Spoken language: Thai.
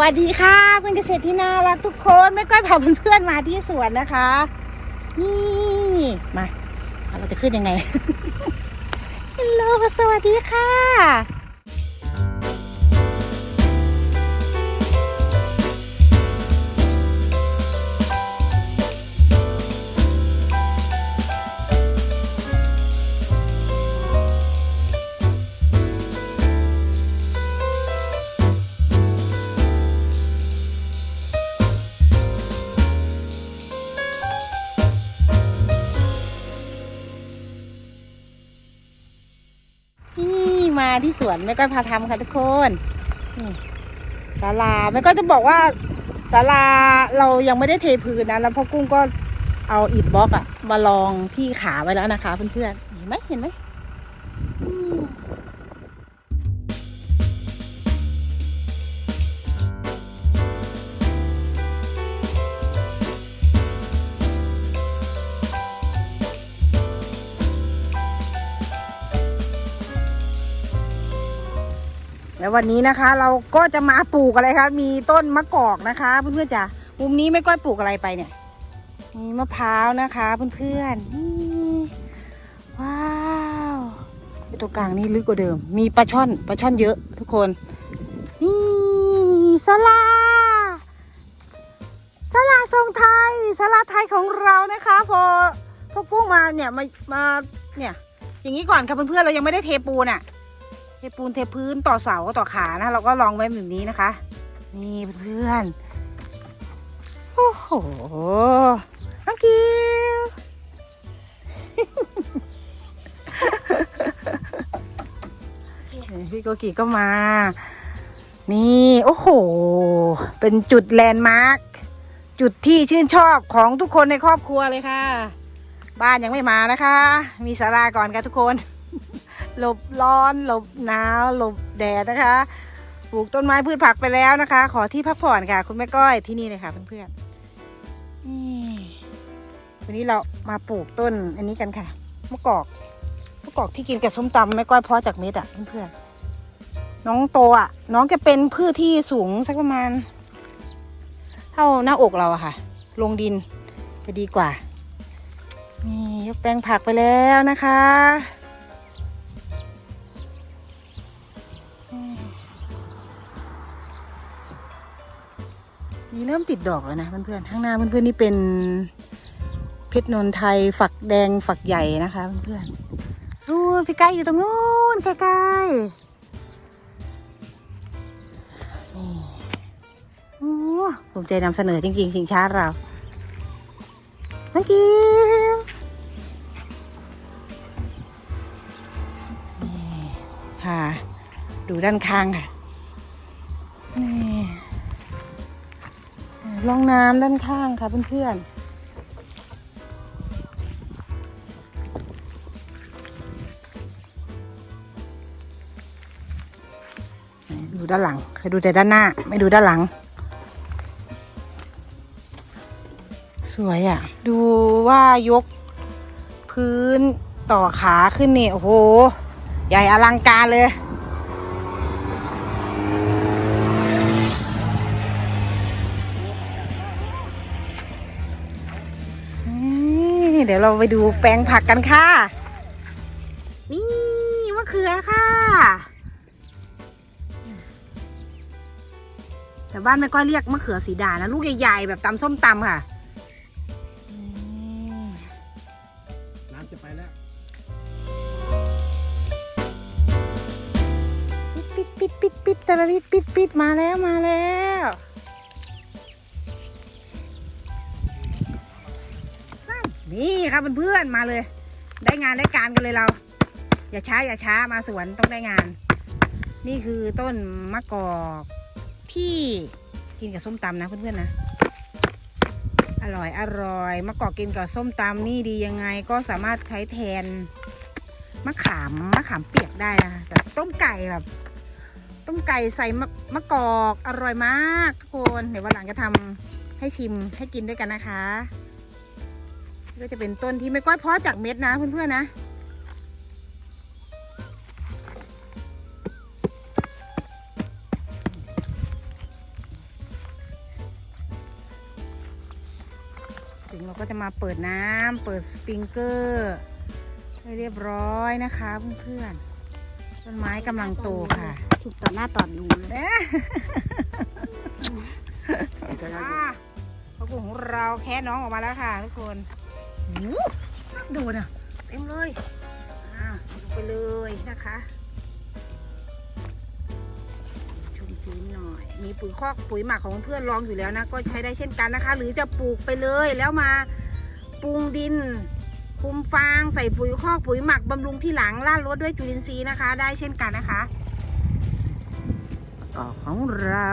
วัสดีค่ะเพื่อนเกษตรที่น่ารักทุกคนไม่ก้อยพาเพื่อนๆมาที่สวนนะคะ นี่มาเราจะขึ้นยังไงฮัลโหลสวัสดีค่ะ มาที่สวนไม่ก้อยพาทำค่ะทุกคนศาลาไม่ก้อยจะบอกว่าศาลาเรายังไม่ได้เทพื้นนะแล้วพ่อกุ้งก็เอาอิฐบล็อกอะมาลองที่ขาไว้แล้วนะคะเพื่อนๆเห็นไหมเห็นไหม แล้ววันนี้นะคะ เราก็จะมาปลูกอะไรคะ มีต้นมะกอกนะคะเพื่อนๆจ้ะมุมนี้ไม่ก้อยปลูกอะไรไปเนี่ย มีมะพร้าวนะคะเพื่อนๆนี่ว้าวตัวกลางนี่ลึกกว่าเดิม มีปลาช่อนปลาช่อนเยอะ ทุกคนนี่สลาสลาทรงไทยสลาไทยของเรานะคะ พอพอกุ้งมาเนี่ยมามาเนี่ยอย่างนี้ก่อนค่ะเพื่อนๆเรายังไม่ได้เทปูนอะ เทปูนเทพื้นต่อเสาต่อขานะ เราก็ลองไว้แบบนี้นะคะ นี่เพื่อนโอ้โหน้องคิวพี่โกกิก็มา นี่ โอ้โห เป็นจุดแลนด์มาร์คจุดที่ชื่นชอบของทุกคนในครอบครัวเลยค่ะ บ้านยังไม่มานะคะ มีศาลาก่อนค่ะทุกคน หลบร้อน หลบหนาว หลบแดดนะคะ ปลูกต้นไม้พืชผักไปแล้วนะคะ ขอที่พักผ่อนค่ะ คุณแม่ก้อยที่นี่เลยค่ะเพื่อนๆนี่วันนี้เรามาปลูกต้นอันนี้กันค่ะมะกอกมะกอกที่กินกับส้มตำไม่ก้อยเพาะจากเม็ดอะเพื่อนๆน้องโตอะ น้องแกเป็นพืชที่สูงสักประมาณ เท่าหน้าอกเราอะค่ะ ลงดินจะดีกว่านี่ยกแปลงผักไปแล้วนะคะ นี่เริ่มติดดอกแล้วนะเพื่อนๆข้างหน้าเพื่อนๆนี่เป็นเพชรนนทไทยฝักแดงฝักใหญ่นะคะเพื่อนๆนู่นพี่ไก่อยู่ตรงนู้นใกล้ๆนี่โอ้ภูมิใจนำเสนอจริงๆสินค้าเราน้อกิวนี่ค่ะ ดูด้านข้างค่ะนี่ ร่องน้ำด้านข้างค่ะเพื่อนๆดูด้านหลังเคยดูแต่ด้านหน้า ไม่ดูด้านหลัง สวยอะ ดูว่ายกพื้นต่อขาขึ้นนี่ โอ้โห ใหญ่อลังการเลย ดี๋ยวเราไปดูแปลงผักกันค่ะ นี่มะเขือค่ะแต่บ้านแม่ก้อยเรียกมะเขือสีดานะ ลูกใหญ่ๆแบบตำส้มตำค่ะน้ำจะไปแล้วปิดปิดปิดปิดแต่ละนิดปิดปิดมาแล้วมาแล้ว นี่ครับเพื่อนๆมาเลย ได้งานได้การกันเลยเรา อย่าช้าอย่าช้ามาสวนต้องได้งาน นี่คือต้นมะกอกที่กินกับส้มตำนะเพื่อนๆนะ อร่อยอร่อยมะกอกกินกับส้มตำนี่ดียังไงก็สามารถใช้แทนมะขามมะขามเปียกได้นะคะแบบต้มไก่แบบต้มไก่ใส่มะมะกอกอร่อยมากทุกคนเดี๋ยววันหลังจะทำให้ชิมให้กินด้วยกันนะคะ ก็จะเป็นต้นที่ไม่ก้อยเพาะจากเม็ดนะเพื่อนๆนะ ถึงเราก็จะมาเปิดน้ำเปิดสปริงเกอร์ให้เรียบร้อยนะคะเพื่อนๆ ต้นไม้กำลังโตค่ะ ถูกต่อหน้าต่อนูเลยอะพวกกลุ่มของเราแค่น้องออกมาแล้วค่ะทุกคน โอ้โดูนะเต็มเลยอะใส่ลงไปเลยนะคะชุ่มชื้นหน่อย มีปุ๋ยคอกปุ๋ยหมักของเพื่อนรองอยู่แล้วนะ ก็ใช้ได้เช่นกันนะคะ หรือจะปลูกไปเลยแล้วมาปรุงดินคุมฟางใส่ปุ๋ยคอกปุ๋ยหมักบำรุงที่หลังล่าดรถด้วยจุลินทรีย์นะคะ ได้เช่นกันนะคะต่อของเรา